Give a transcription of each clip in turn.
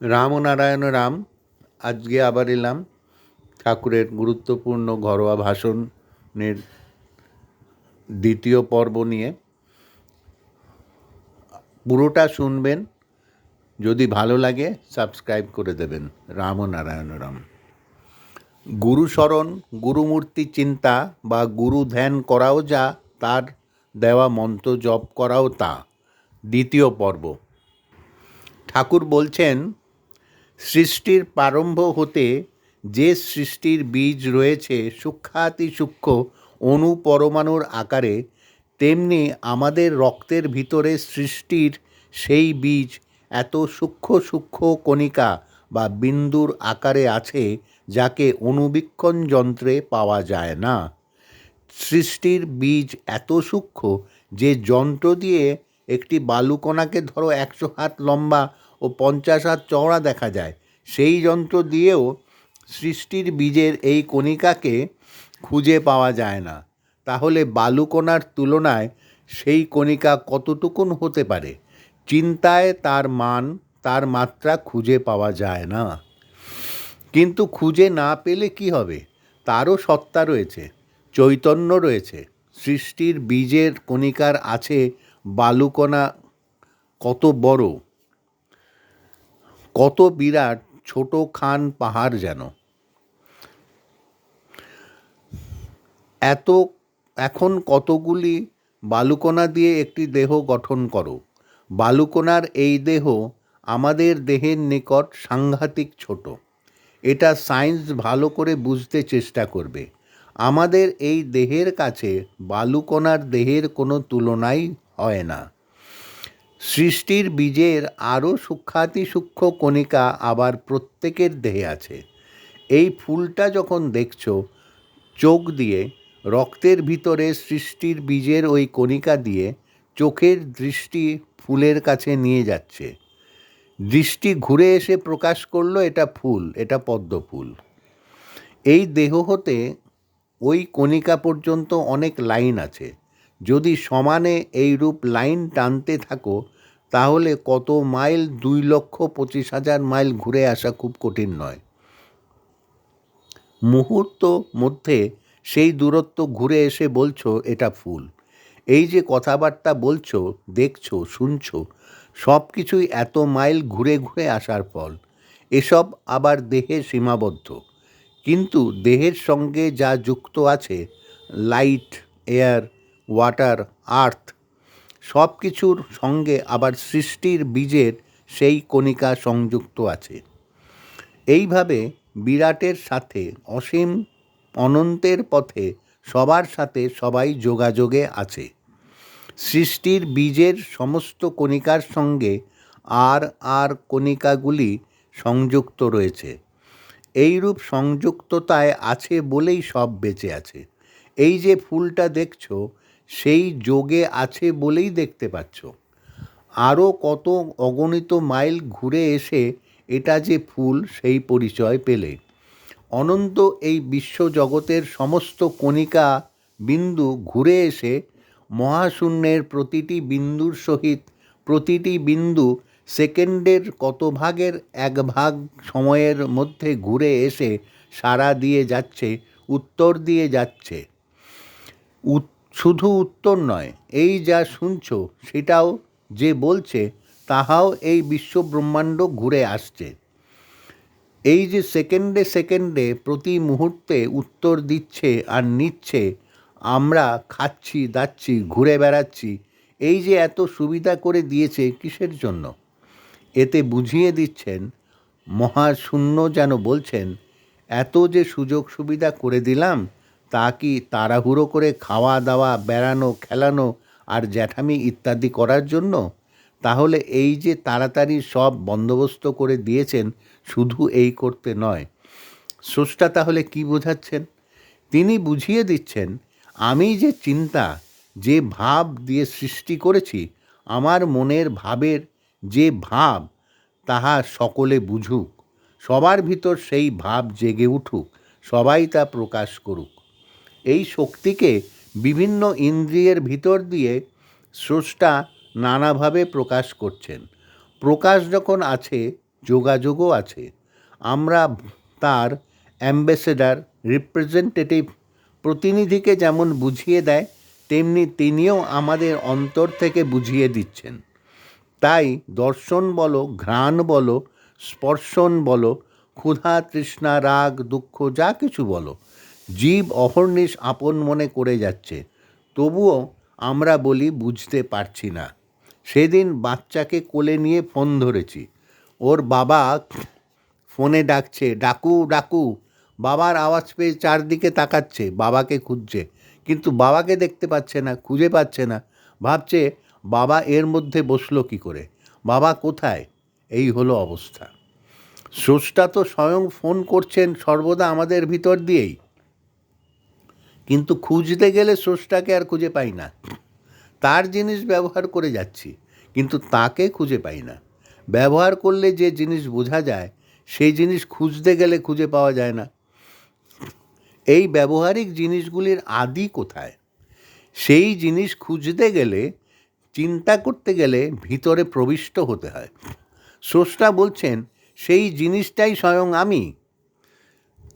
রাম ও নারায়ণ রাম, আজকে আবার এলাম ঠাকুরের গুরুত্বপূর্ণ ঘরোয়া ভাষণের দ্বিতীয় পর্ব নিয়ে। পুরোটা শুনবেন, যদি ভালো লাগে সাবস্ক্রাইব করে দেবেন রাম। ও নারায়ণ রাম গুরুস্মরণ গুরুমূর্তি চিন্তা বা গুরু ধ্যান করাও যা, তার দেওয়া মন্ত্র জপ করাও তা। দ্বিতীয় পর্ব। ঠাকুর বলছেন সৃষ্টির প্রারম্ভ হতে যে সৃষ্টির বীজ রয়েছে সূক্ষাতি সূক্ষ্ম অণু পরমাণুর আকারে, তেমনি আমাদের রক্তের ভিতরে সৃষ্টির সেই বীজ এত সূক্ষ্ম সূক্ষ্ম কণিকা বা বিন্দুর আকারে আছে যাকে অনুবীক্ষণ যন্ত্রে পাওয়া যায় না। সৃষ্টির বীজ এত সূক্ষ্ম যে যন্ত্র দিয়ে একটি বালুকণাকে ধরো একশো হাত লম্বা ও পঞ্চাশ হাত চওড়া দেখা যায়। সেই যন্ত্র দিয়েও সৃষ্টির বীজের এই কণিকাকে খুঁজে পাওয়া যায় না। তাহলে বালুকণার তুলনায় সেই কণিকা কতটুকুন হতে পারে? চিন্তায় তার মান, তার মাত্রা খুঁজে পাওয়া যায় না। কিন্তু খুঁজে না পেলে কি হবে? তারও সত্তা রয়েছে, চৈতন্য রয়েছে। সৃষ্টির বীজের কণিকার আছে বালুকণা কত বড়? কত বিরাট ছোট খান পাহাড় যেন। এত, এখন কতগুলি বালুকণা দিয়ে একটি দেহ গঠন করো। বালুকণার এই দেহ আমাদের দেহের নিকট সাংঘাতিক ছোট। এটা সায়েন্স ভালো করে বুঝতে চেষ্টা করবে। আমাদের এই দেহের কাছে বালুকণার দেহের কোনো তুলনাই হয় না। সৃষ্টির বীজের আরও সূক্ষাতি সূক্ষ্ম কণিকা আবার প্রত্যেকের দেহে আছে। এই ফুলটা যখন দেখছ, চোখ দিয়ে, রক্তের ভিতরে সৃষ্টির বীজের ওই কণিকা দিয়ে চোখের দৃষ্টি ফুলের কাছে নিয়ে যাচ্ছে। দৃষ্টি ঘুরে এসে প্রকাশ করল এটা ফুল, এটা পদ্ম ফুল। এই দেহ হতে ওই কণিকা পর্যন্ত অনেক লাইন আছে। যদি সমানে এই রূপ লাইন টানতে থাকো, তাহলে কত মাইল দুই লক্ষ পঁচিশ হাজার মাইল ঘুরে আসা খুব কঠিন নয়। মুহূর্ত মধ্যে সেই দূরত্ব ঘুরে এসে বলছো, এটা ফুল। এই যে কথাবার্তা বলছো, দেখছ, শুনছো সব কিছুই এত মাইল ঘুরে ঘুরে আসার ফল। এসব আবার দেহে সীমাবদ্ধ। কিন্তু দেহের সঙ্গে যা যুক্ত আছে, লাইট, এয়ার ওয়াটার আর্থ সব কিছুর সঙ্গে আবার সৃষ্টির বীজের সেই কণিকা সংযুক্ত আছে। এইভাবে বিরাটের সাথে, অসীম অনন্তের পথে সবার সাথে সবাই যোগাযোগে আছে। সৃষ্টির বীজের সমস্ত কণিকার সঙ্গে আর আর কণিকাগুলি সংযুক্ত রয়েছে। এইরূপ সংযুক্ততায় আছে বলেই সব বেঁচে আছে। এই যে ফুলটা দেখছ সেই যোগে আছে বলেই দেখতে পাচ্ছ। আরও কত অগণিত মাইল ঘুরে এসে এটা যে ফুল, সেই পরিচয় পেলে। অনন্ত এই বিশ্বজগতের সমস্ত কণিকা বিন্দু ঘুরে এসে মহাশূন্যের প্রতিটি বিন্দুর সহিত প্রতিটি বিন্দু সেকেন্ডের কত ভাগের এক ভাগ সময়ের মধ্যে ঘুরে এসে সাড়া দিয়ে যাচ্ছে, উত্তর দিয়ে যাচ্ছে। শুধু উত্তর নয়, এই যা শুনছ সেটাও যে বলছে তাহাও এই বিশ্বব্রহ্মাণ্ড ঘুরে আসছে। এই যে সেকেন্ডে সেকেন্ডে প্রতি মুহূর্তে উত্তর দিচ্ছে আর নিচ্ছে, আমরা খাচ্ছি, দাচ্ছি, ঘুরে বেড়াচ্ছি, এই যে এত সুবিধা করে দিয়েছে কিসের জন্য? এতে বুঝিয়ে দিচ্ছেন, মহাশূন্য যেন বলছেন, এত যে সুযোগ সুবিধা করে দিলাম তা কি তাড়াহুড়ো করে খাওয়া দাওয়া, বেড়ানো, খেলানো আর জ্যাঠামি ইত্যাদি করার জন্য? তাহলে এই যে তাড়াতাড়ি সব বন্দোবস্ত করে দিয়েছেন, শুধু এই করতে নয়। স্রষ্টা তাহলে কি বোঝাচ্ছেন? তিনি বুঝিয়ে দিচ্ছেন, আমি যে চিন্তা, যে ভাব দিয়ে সৃষ্টি করেছি, আমার মনের ভাবের যে ভাব, তাহা সকলে বুঝুক। সবার ভিতর সেই ভাব জেগে উঠুক, সবাই তা প্রকাশ করুক। এই শক্তিকে বিভিন্ন ইন্দ্রিয়ের ভিতর দিয়ে স্রষ্টা নানাভাবে প্রকাশ করছেন। প্রকাশ যখন আছে, যোগাযোগও আছে। আমরা তার অ্যাম্বাসেডার, রিপ্রেজেন্টেটিভ প্রতিনিধিকে যেমন বুঝিয়ে দেয়, তেমনি তিনিও আমাদের অন্তর থেকে বুঝিয়ে দিচ্ছেন। তাই দর্শন বলো, ঘ্রাণ বলো, স্পর্শন বলো, ক্ষুধা, তৃষ্ণা, রাগ, দুঃখ, যা কিছু বলো জীব অহর্নিশ আপন মনে করে যাচ্ছে, তবুও আমরা বলি বুঝতে পারছি না। সেদিন বাচ্চাকে কোলে নিয়ে ফোন ধরেছি। ওর বাবা ফোনে ডাকছে, ডাকু ডাকু। বাবার আওয়াজ পেয়ে চারদিকে তাকাচ্ছে, বাবাকে খুঁজছে। কিন্তু বাবাকে দেখতে পাচ্ছে না, খুঁজে পাচ্ছে না। ভাবছে বাবা এর মধ্যে বসল কি করে? বাবা কোথায়? এই হলো অবস্থা। স্রষ্টা তো স্বয়ং ফোন করছেন সর্বদা আমাদের ভিতর দিয়েই। কিন্তু খুঁজতে গেলে স্রষ্টাকে আর খুঁজে পাই না। তার জিনিস ব্যবহার করে যাচ্ছি, কিন্তু তাকে খুঁজে পাই না। ব্যবহার করলে যে জিনিস বোঝা যায়, সেই জিনিস খুঁজতে গেলে খুঁজে পাওয়া যায় না। এই ব্যবহারিক জিনিসগুলির আদি কোথায়? সেই জিনিস খুঁজতে গেলে, চিন্তা করতে গেলে ভিতরে প্রবিষ্ট হতে হয়। স্রষ্টা বলছেন, সেই জিনিসটাই স্বয়ং আমি।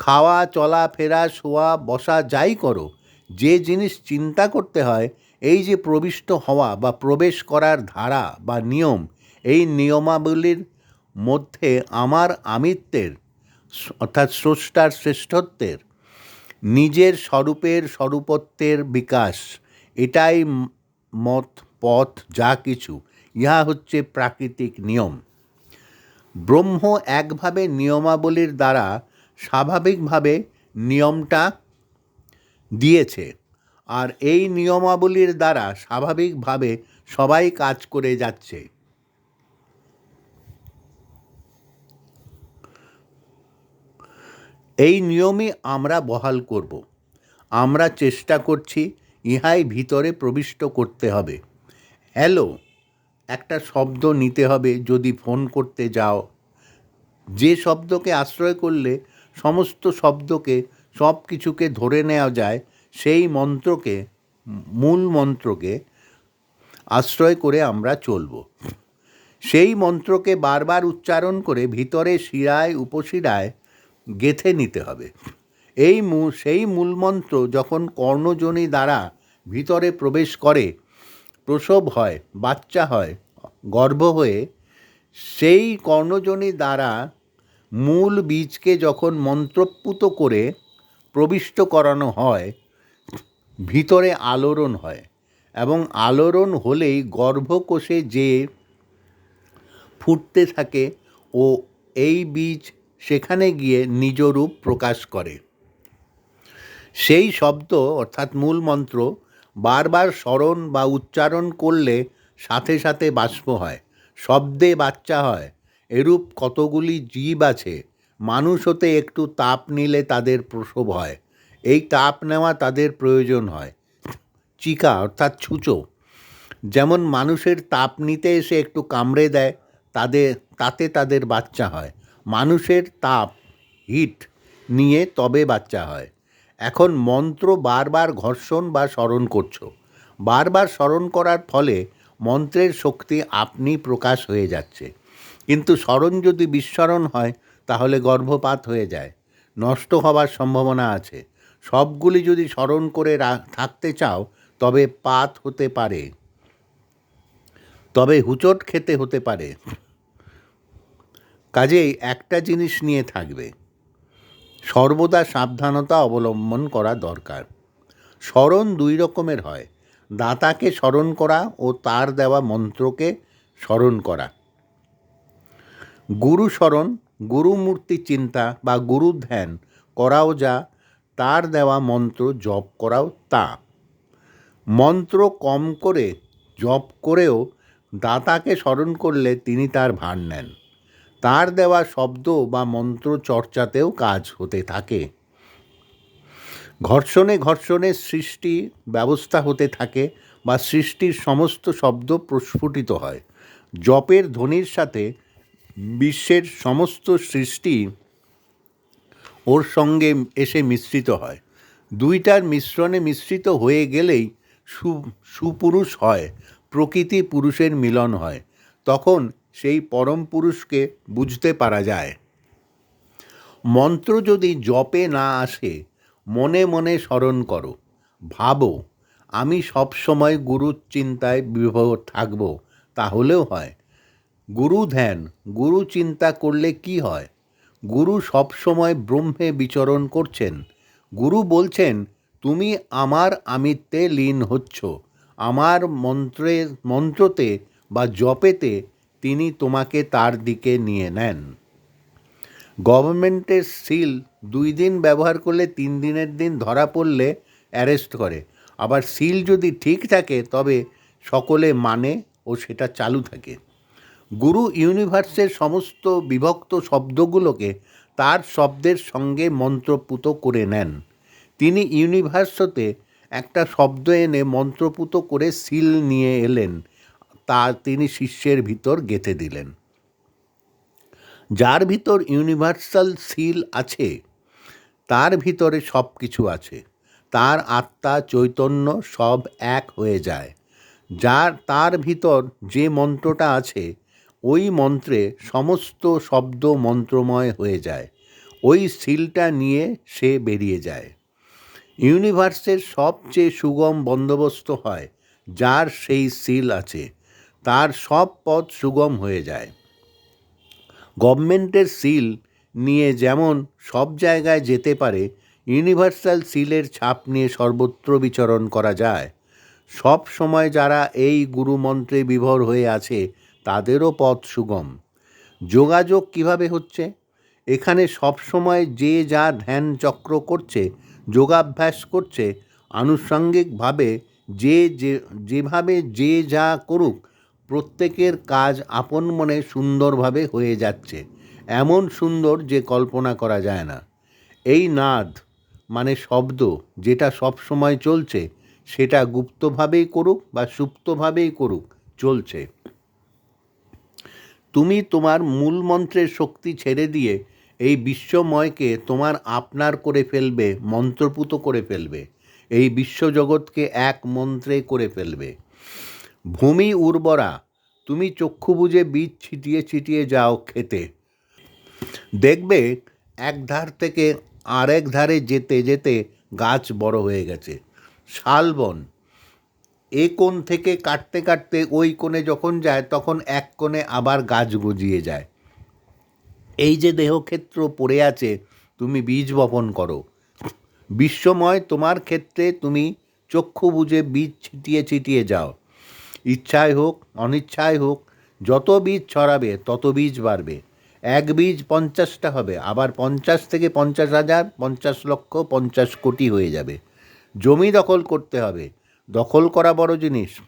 খাওয়া, চলা, ফেরা, শোয়া, বসা যাই করো, যে জিনিস চিন্তা করতে হয়, এই যে প্রবিষ্ট হওয়া বা প্রবেশ করার ধারা বা নিয়ম, এই নিয়মাবলীর মধ্যে আমার আমিত্বের, অর্থাৎ স্রষ্টার শ্রেষ্ঠত্বের, নিজের স্বরূপের স্বরূপত্বের বিকাশ, এটাই মত, পথ, যা কিছু, ইহা হচ্ছে প্রাকৃতিক নিয়ম। ব্রহ্ম একভাবে নিয়মাবলীর দ্বারা স্বাভাবিকভাবে নিয়মটা দিয়েছে। আর এই নিয়মাবলীর দ্বারা স্বাভাবিকভাবে সবাই কাজ করে যাচ্ছে। এই নিয়মই আমরা বহাল করব। আমরা চেষ্টা করছি ইহাই ভিতরে প্রবিষ্ট করতে হবে। হ্যালো, একটা শব্দ নিতে হবে যদি ফোন করতে যাও। যে শব্দকে আশ্রয় করলে সমস্ত শব্দকে, সব কিছুকে ধরে নেওয়া যায়, সেই মন্ত্রকে, মূল মন্ত্রকে আশ্রয় করে আমরা চলব। সেই মন্ত্রকে বারবার উচ্চারণ করে ভিতরে শিরায়, উপশিরায় গেথে নিতে হবে। এই সেই মূলমন্ত্র যখন কর্ণজনী দ্বারা ভিতরে প্রবেশ করে, প্রসব হয়, বাচ্চা হয়, গর্ভ হয়ে, সেই কর্ণজনী দ্বারা মূল বীজকে যখন মন্ত্রপুত করে প্রবিষ্ট করানো হয়, ভিতরে আলোড়ন হয় এবং আলোড়ন হলেই গর্ভকোষে যে ফুটতে থাকে ও এই বীজ সেখানে গিয়ে নিজ রূপ প্রকাশ করে। সেই শব্দ অর্থাৎ মূল মন্ত্র বারবার স্মরণ বা উচ্চারণ করলে সাথে সাথে বাষ্প হয়, শব্দে বাচ্চা হয়। এরূপ কতগুলি জীব আছে, মানুষ হতে একটু তাপ নিলে তাদের প্রসব হয়। এই তাপ নেওয়া তাদের প্রয়োজন হয়। চিকা, অর্থাৎ ছুঁচো। যেমন মানুষের তাপ নিতে এসে একটু কামড়ে দেয়, তাদের, তাতে তাদের বাচ্চা হয়। মানুষের তাপ, হিট নিয়ে তবে বাচ্চা হয়। এখন মন্ত্র বারবার ঘর্ষণ বা স্মরণ করছ। বারবার স্মরণ করার ফলে মন্ত্রের শক্তি আপনি প্রকাশ হয়ে যাচ্ছে। কিন্তু স্মরণ যদি বিস্মরণ হয়, তাহলে গর্ভপাত হয়ে যায়। নষ্ট হবার সম্ভাবনা আছে। সবগুলি যদি স্মরণ করে থাকতে চাও, তবে পাত হতে পারে। তবে হুচট খেতে হতে পারে। কাজেই একটা জিনিস নিয়ে থাকবে। সর্বদা সাবধানতা অবলম্বন করা দরকার। স্মরণ দুই রকমের হয়। দাতাকে স্মরণ করা ও তার দেওয়া মন্ত্রকে স্মরণ করা। গুরু স্মরণ গুরুমূর্তি চিন্তা বা গুরু ধ্যান করাও যা, তার দেওয়া মন্ত্র জপ করাও তা। মন্ত্র কম করে জপ করেও দাতাকে স্মরণ করলে তিনি তার ভার নেন। তার দেওয়া শব্দ বা মন্ত্র চর্চাতেও কাজ হতে থাকে। ঘর্ষণে ঘর্ষণে সৃষ্টি ব্যবস্থা হতে থাকে বা সৃষ্টির সমস্ত শব্দ প্রস্ফুটিত হয়। জপের ধ্বনির সাথে বিশ্বের সমস্ত সৃষ্টি ওর সঙ্গে এসে মিশ্রিত হয়। দুইটার মিশ্রণে মিশ্রিত হয়ে গেলেই সু, সুপুরুষ হয়, প্রকৃতি পুরুষের মিলন হয়। তখন সেই পরম পুরুষকে বুঝতে পারা যায়। মন্ত্র যদি জপে না আসে, মনে মনে স্মরণ করো। ভাবো, আমি সবসময় গুরুর চিন্তায় বিভোর থাকব, তাহলেও হয়। গুরু ধ্যান, গুরু চিন্তা করলে কি হয়? গুরু সবসময় ব্রহ্মে বিচরণ করছেন। গুরু বলছেন, তুমি আমার আমিত্বে লীন হচ্ছ। আমার মন্ত্রে, মন্ত্রতে বা জপেতে তিনি তোমাকে তার দিকে নিয়ে নেন। গভর্নমেন্টের সিল দুই দিন ব্যবহার করলে তিন দিনের দিন ধরা পড়লে অ্যারেস্ট করে। আবার সিল যদি ঠিক থাকে, তবে সকলে মানে ও সেটা চালু থাকে। গুরু ইউনিভার্সের সমস্ত বিভক্ত শব্দগুলোকে তার শব্দের সঙ্গে মন্ত্রপুত করে নেন। তিনি ইউনিভার্সতে একটা শব্দ এনে মন্ত্রপুত করে সিল নিয়ে এলেন, তা তিনি শিষ্যের ভিতর গেঁথে দিলেন। যার ভিতর ইউনিভার্সাল সিল আছে, তার ভিতরে সব কিছু আছে। তার আত্মা চৈতন্য সব এক হয়ে যায়। যার, তার ভিতর যে মন্ত্রটা আছে ওই মন্ত্রে সমস্ত শব্দ মন্ত্রময় হয়ে যায়। ওই সিলটা নিয়ে সে বেরিয়ে যায়। ইউনিভার্সের সবচেয়ে সুগম বন্দোবস্ত হয়, যার সেই সিল আছে। তার সব পথ সুগম হয়ে যায়। গভর্নমেন্টের সিল নিয়ে যেমন সব জায়গায় যেতে পারে, ইউনিভার্সাল সিলের ছাপ নিয়ে সর্বত্র বিচরণ করা যায়। সব সময় যারা এই গুরুমন্ত্রে বিভোর হয়ে আছে তাদেরও পথ সুগম। যোগাযোগ কীভাবে হচ্ছে? এখানে সব সময় যে যা ধ্যান চক্র করছে, যোগাভ্যাস করছে, আনুষঙ্গিকভাবে যে যে, যেভাবে যে যা করুক, প্রত্যেকের কাজ আপন মনে সুন্দরভাবে হয়ে যাচ্ছে। এমন সুন্দর যে কল্পনা করা যায় না। এই নাদ মানে শব্দ, যেটা সব সময় চলছে, সেটা গুপ্তভাবেই করুক বা সুপ্তভাবেই করুক, চলছে। তুমি তোমার মূল মন্ত্রের শক্তি ছেড়ে দিয়ে এই বিশ্বময়কে তোমার আপনার করে ফেলবে, মন্ত্রপুত করে ফেলবে। এই বিশ্বজগৎকে এক মন্ত্রে করে ফেলবে। ভূমি উর্বরা, তুমি চক্ষু বুঝে বীজ ছিটিয়ে ছিটিয়ে যাও খেতে দেখবে এক ধার থেকে আরেক ধারে যেতে যেতে গাছ বড় হয়ে গেছে। শালবন এ কোণ থেকে কাটতে কাটতে ওই কোণে যখন যায়, তখন এক কোণে আবার গাছ গজিয়ে যায়। এই যে দেহক্ষেত্র পড়ে আছে, তুমি বীজ বপন করো। বিশ্বময় তোমার ক্ষেত্রে তুমি চক্ষু বুঝে বীজ ছিটিয়ে ছিটিয়ে যাও। ইচ্ছায় হোক অনিচ্ছায় হোক, যত বীজ ছড়াবে, তত বীজ বাড়বে। এক বীজ পঞ্চাশটা হবে, আবার পঞ্চাশ থেকে পঞ্চাশ হাজার, পঞ্চাশ লক্ষ, পঞ্চাশ কোটি হয়ে যাবে। জমি দখল করতে হবে দখল করা বড় জিনিস।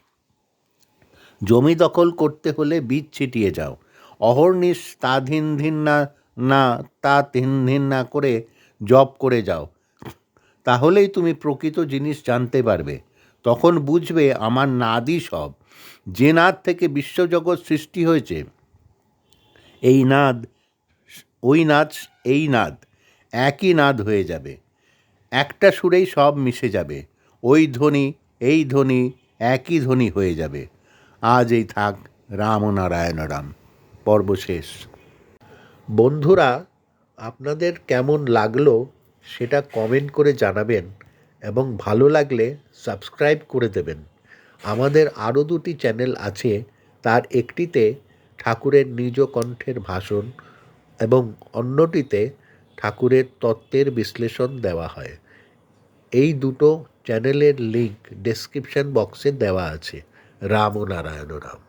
জমি দখল করতে হলে বীজ ছিটিয়ে যাও। অহর্নিশ তা ধিন ধিন না না, তা ধিন ধিন না করে জব করে যাও। তাহলেই তুমি প্রকৃত জিনিস জানতে পারবে। তখন বুঝবে আমার নাদই সব। যে নাদ থেকে বিশ্বজগৎ সৃষ্টি হয়েছে, এই নাদ, ওই নাদ, এই নাদ, একই নাদ হয়ে যাবে। একটা সুরেই সব মিশে যাবে। ওই ধ্বনি এই ধ্বনি একই ধ্বনি হয়ে যাবে। আজ এই থাক রাম নারায়ণ রাম। পর্ব শেষ। বন্ধুরা, আপনাদের কেমন লাগল সেটা কমেন্ট করে জানাবেন এবং ভালো লাগলে সাবস্ক্রাইব করে দেবেন। আমাদের আরও দুটি চ্যানেল আছে, তার একটিতে ঠাকুরের নিজ কণ্ঠের ভাষণ এবং অন্যটিতে ঠাকুরের তত্ত্বের বিশ্লেষণ দেওয়া হয়। এই দুটো চ্যানেলের লিঙ্ক ডেসক্রিপশান বক্সে দেওয়া আছে। রাম ও নারায়ণ রাম